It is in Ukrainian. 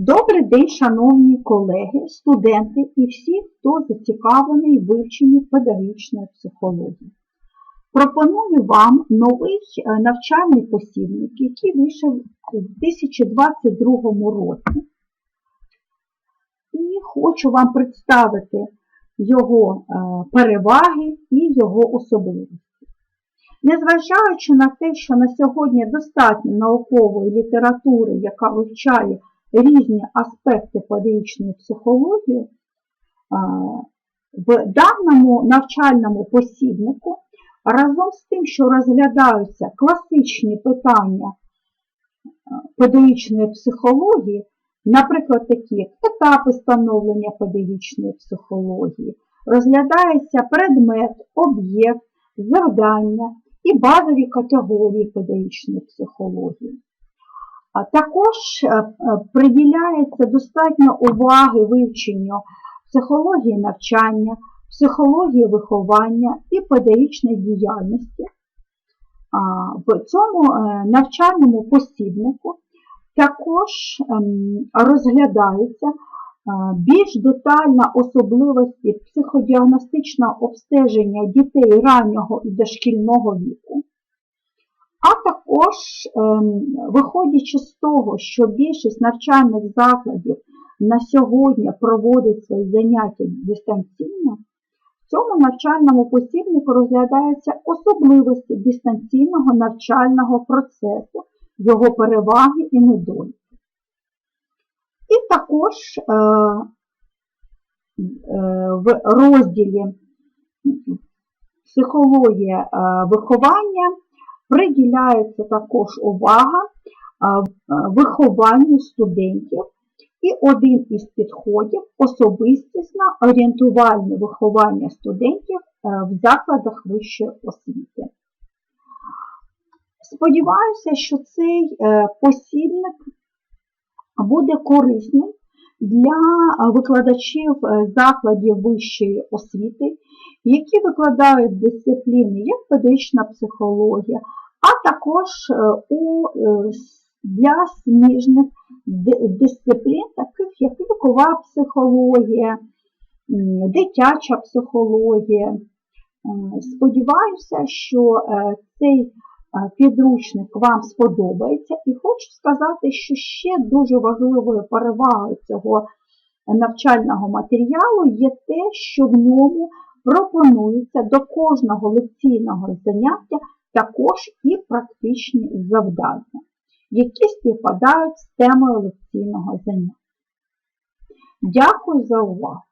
Добрий день, шановні колеги, студенти і всі, хто зацікавлений в вивченні педагогічної психології. Пропоную вам новий е, навчальний посібник, який вийшов у 2022 році. І хочу вам представити його е, переваги і його особливості. Незважаючи на те, що на сьогодні достатньо наукової літератури, яка вивчає різні аспекти педагогічної психології, в даному навчальному посібнику разом з тим, що розглядаються класичні питання педагогічної психології, наприклад, такі як етапи становлення педагогічної психології, розглядається предмет, об'єкт, завдання і базові категорії педагогічної психології. Також е, приділяється достатньо уваги вивченню психології навчання, психології виховання і педагогічної діяльності. В цьому е, навчальному посібнику також ем, розглядаються е, більш детальна особливості психодіагностичного обстеження дітей раннього і дошкільного віку. А також, ем, виходячи з того, що більшість навчальних закладів на сьогодні проводить свої заняття дистанційно, в цьому навчальному посібнику розглядаються особливості дистанційного навчального процесу, його переваги і недоліки. І також е, е, в розділі психологія е, виховання приділяється також увага вихованню студентів. І один із підходів особистісне орієнтувальне виховання студентів е, в закладах вищої освіти. Сподіваюся, що цей е, посібник буде корисним для викладачів е, закладів вищої освіти, які викладають дисципліни як педагогічна психологія, а також у, для сміжних дисциплін, таких як вікова психологія, дитяча психологія. Сподіваюся, що е, цей підручник вам сподобається, і хочу сказати, що ще дуже важливою перевагою цього навчального матеріалу є те, що в ньому пропонується до кожного лекційного заняття також і практичні завдання які співпадають з темою лекційного заняття. Дякую за увагу!